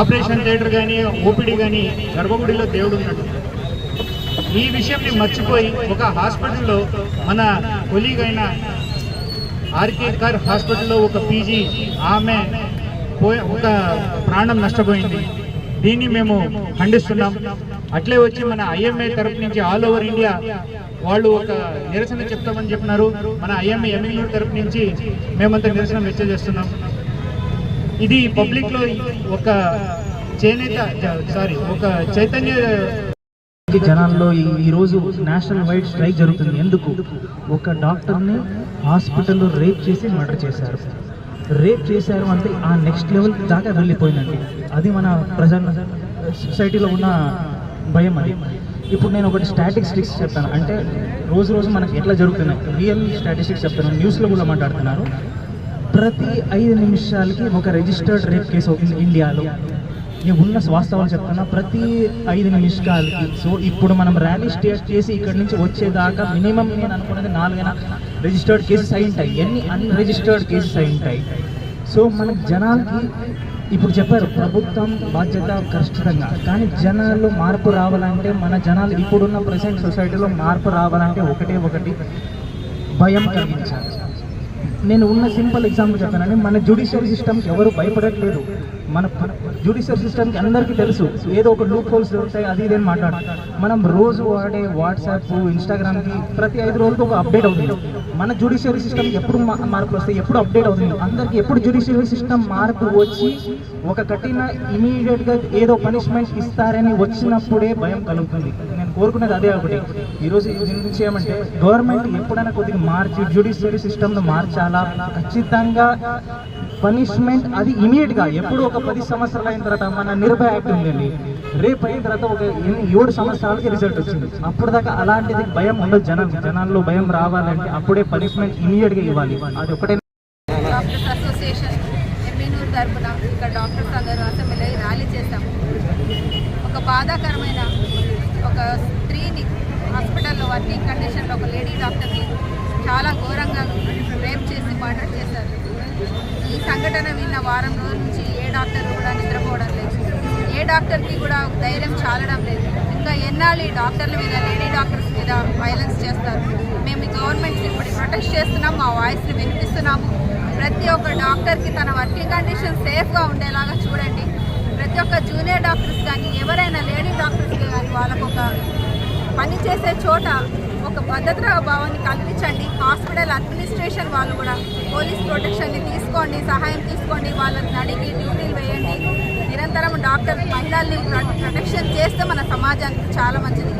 Operation theatre కానీ OPD కానీ గర్భగుడిలో దేవుడు ఉన్నాడు ఈ విషయంని మర్చిపోయి ఒక హాస్పిటల్లో మన కొలీగ్ అయిన ఆర్కే కర్ హాస్పిటల్లో ఒక పీజీ ఆమె ఒక ప్రాణం నష్టపోయింది. దీన్ని మేము ఖండిస్తున్నాం. అట్లే వచ్చి మన ఐఎంఏ తరపు నుంచి ఆల్ ఓవర్ ఇండియా వాళ్ళు ఒక నిరసన చెప్తామని చెప్పినారు. మన ఐఎంఏ ఎమ్మెల్యే తరపు నుంచి మేమంతా నిరసన వ్యక్తచేస్తున్నాం ఇది పబ్లిక్లో ఒక చేనేత సారీ ఒక చైతన్య జనాల్లో ఈ- రోజు నేషనల్ వైడ్ స్ట్రైక్ జరుగుతుంది. ఎందుకు? ఒక డాక్టర్ని హాస్పిటల్లో రేప్ చేసి మర్డర్ చేశారు. రేప్ చేశారు అంటే ఆ నెక్స్ట్ లెవెల్ దాకా వెళ్ళిపోయిందండి. అది మన ప్రజెంట్ సొసైటీలో ఉన్న భయం అది. ఇప్పుడు నేను ఒకటి స్టాటిస్టిక్స్ చెప్తాను. అంటే రోజు రోజు మనకి ఎట్లా జరుగుతున్నాయి? రియల్ స్టాటిస్టిక్స్ చెప్తాను న్యూస్లో కూడా మాట్లాడుతున్నారు. ప్రతి ఐదు నిమిషాలకి ఒక రిజిస్టర్డ్ రేప్ కేసు అవుతుంది ఇండియాలో. నేను ఉన్న వాస్తవాలు చెప్తున్నా ప్రతి ఐదు నిమిషాలకి. సో ఇప్పుడు మనం ర్యాలీ స్టేట్ చేసి ఇక్కడ నుంచి వచ్చేదాకా మినిమం నేను అనుకున్నది నాలుగైనా రిజిస్టర్డ్ కేసెస్ అయి ఉంటాయి. ఎన్ని అన్రిజిస్టర్డ్ కేసెస్ అయి ఉంటాయి. సో మన జనాలకి ఇప్పుడు చెప్పారు ప్రభుత్వం బాధ్యత ఖచ్చితంగా. కానీ జనాల్లో మార్పు రావాలంటే మన జనాలు ఇప్పుడున్న ప్రజెంట్ సొసైటీలో మార్పు రావాలంటే ఒకటే ఒకటి భయం కలిగించాలి. నేను ఉన్న సింపుల్ ఎగ్జాంపుల్ చెప్తానండి. మన జ్యుడిషియల్ సిస్టమ్కి ఎవరు భయపడట్లేదు. మన జ్యుడిషియల్ సిస్టమ్కి అందరికీ తెలుసు. ఏదో ఒక లూప్ హోల్స్ దొరుకుతాయి అది ఇదేం మాట్లాడు. మనం రోజు వాడే వాట్సాప్ ఇన్స్టాగ్రామ్కి ప్రతి ఐదు రోజులకు ఒక అప్డేట్ అవుతుంది. మన జ్యుడిషియరీ సిస్టమ్ ఎప్పుడు మార్పులు వస్తాయి ఎప్పుడు అప్డేట్ అవుతుంది? అందరికీ ఎప్పుడు జ్యుడిషియరీ సిస్టమ్ మార్పు వచ్చి ఒక కఠిన ఇమీడియట్గా ఏదో పనిష్మెంట్ ఇస్తారని వచ్చినప్పుడే భయం కలుగుతుంది. నేను కోరుకునేది అదే ఒకటి. ఈరోజు దీని గురించి ఏమంటే గవర్నమెంట్ ఎప్పుడైనా కొద్దిగా మార్చి జ్యుడిషియరీ సిస్టమ్ను మార్చాలా? ఖచ్చితంగా పనిష్మెంట్ అది ఇమీడియట్గా ఎప్పుడు ఒక పది సంవత్సరాలు అయిన తర్వాత మన నిర్భయ యాక్ట్ ఉందండి. రేపు అయిన తర్వాత ఒక ఎన్ని- ఏడు సంవత్సరాలకి రిజల్ట్ వచ్చింది. అప్పుడు దాకా అలాంటిది భయం ఉండదు జనం. జనాల్లో భయం రావాలంటే అప్పుడే పనిష్మెంట్ ఇమీడియట్గా ఇవ్వాలి. అది ఒకటే. డాక్టర్స్ అసోసియేషన్ ఎమ్మెనూరు తరపున ఇక్కడ డాక్టర్స్ అందరూ అసెంబ్లీ ర్యాలీ చేశాము ఒక బాధాకరమైన ఒక స్త్రీని హాస్పిటల్లో వర్కింగ్ కండిషన్లో ఒక లేడీ డాక్టర్ని చాలా ఘోరంగా రేప్ చేసి మర్డర్ చేశారు. సంఘటన విన్న వారం రోజుల నుంచి ఏ డాక్టర్ కూడా నిద్రపోవడం లేదు. ఏ డాక్టర్కి కూడా ధైర్యం చాలడం లేదు. ఇంకా ఎన్నాళ్ళు ఈ డాక్టర్ల మీద లేడీ డాక్టర్స్ మీద వైలెన్స్ చేస్తారు? మేము ఈ గవర్నమెంట్ ఇప్పుడు ప్రొటెస్ట్ చేస్తున్నాం మా వాయిస్ని వినిపిస్తున్నాము. ప్రతి ఒక్క డాక్టర్కి తన వర్కింగ్ కండిషన్ సేఫ్గా ఉండేలాగా చూడండి. ప్రతి ఒక్క జూనియర్ డాక్టర్స్ కానీ ఎవరైనా లేడీ డాక్టర్స్కి కానీ వాళ్ళకు ఒక పని చేసే చోట ఒక భద్రతా భావాన్ని కల్పించండి. హాస్పిటల్ అడ్మినిస్ట్రేషన్ వాళ్ళు కూడా పోలీస్ ప్రొటెక్షన్ని తీసుకోండి సహాయం తీసుకోండి వాళ్ళని అడిగి డ్యూటీలు వేయండి. నిరంతరం డాక్టర్ మహిళల్ని ప్రొటెక్షన్ చేస్తే మన సమాజానికి చాలా మంచిది.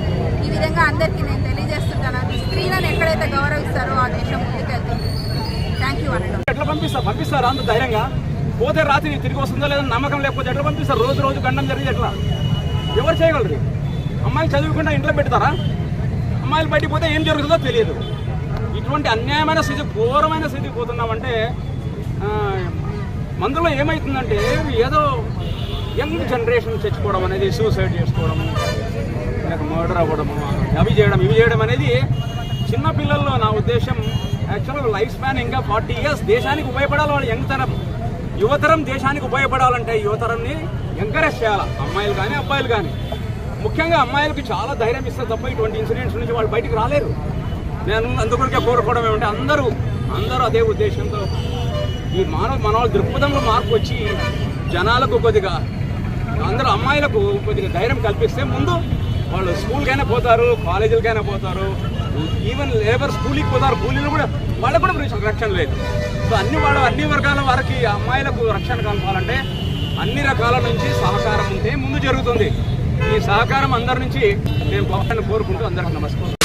ఈ విధంగా అందరికీ నేను తెలియజేస్తుంటాను. స్త్రీలను ఎక్కడైతే గౌరవిస్తారో ఆ దేశం ముందుకెళ్తుంది. థ్యాంక్ యూ అనడం ఎట్లా పంపిస్తారు? పంపిస్తారా అంత ధైర్యంగా? పోతే రాత్రి తిరిగి వస్తుందో లేదో నమ్మకం లేకపోతే ఎట్లా పంపిస్తారు? రోజు రోజు గండం జరిగింది ఎట్లా? ఎవరు చేయగలరు? అమ్మాయి చదువుకుండా ఇంట్లో పెడతారా? అమ్మాయిలు బయటికి పోతే ఏం జరుగుతుందో తెలియదు. ఇటువంటి అన్యాయమైన స్థితి ఘోరమైన స్థితికి పోతున్నామంటే మందులో ఏమవుతుందంటే ఏదో యంగ్ జనరేషన్ చచ్చిపోవడం అనేది సూసైడ్ చేసుకోవడము లేక మర్డర్ అవ్వడము అవి చేయడం ఇవి చేయడం అనేది చిన్నపిల్లల్లో నా ఉద్దేశం యాక్చువల్గా లైఫ్ స్పాన్ ఇంకా ఫార్టీ ఇయర్స్ దేశానికి ఉపయోగపడాలి. వాళ్ళు యంగ్ తరం యువతరం దేశానికి ఉపయోగపడాలంటే యువతరంని ఎంకరేజ్ చేయాలి? అమ్మాయిలు కానీ అబ్బాయిలు కానీ. ముఖ్యంగా అమ్మాయిలకు చాలా ధైర్యం ఇస్తారు తప్ప ఇటువంటి ఇన్సిడెంట్స్ నుంచి వాళ్ళు బయటకు రాలేరు. నేను అందుకొరకే కోరుకోవడం ఏమంటే అందరూ అందరూ అదే ఉద్దేశంతో ఈ మానవ మనవాళ్ళ దృక్పథంలో మార్పు వచ్చి జనాలకు కొద్దిగా అందరూ అమ్మాయిలకు కొద్దిగా ధైర్యం కల్పిస్తే ముందు వాళ్ళు స్కూల్కైనా పోతారు కాలేజీలకైనా పోతారు ఈవెన్ లేబర్ స్కూల్కి పోతారు కూలీలు కూడా వాళ్ళకు కూడా రక్షణ లేదు. సో అన్ని వాళ్ళ అన్ని వర్గాల వారికి అమ్మాయిలకు రక్షణ కలపాలంటే అన్ని రకాల నుంచి సహకారం ఉంటే ముందు జరుగుతుంది. సహకారం అందరి నుంచి నేను పవన్ కోరుకుంటూ అందరికి నమస్కారం.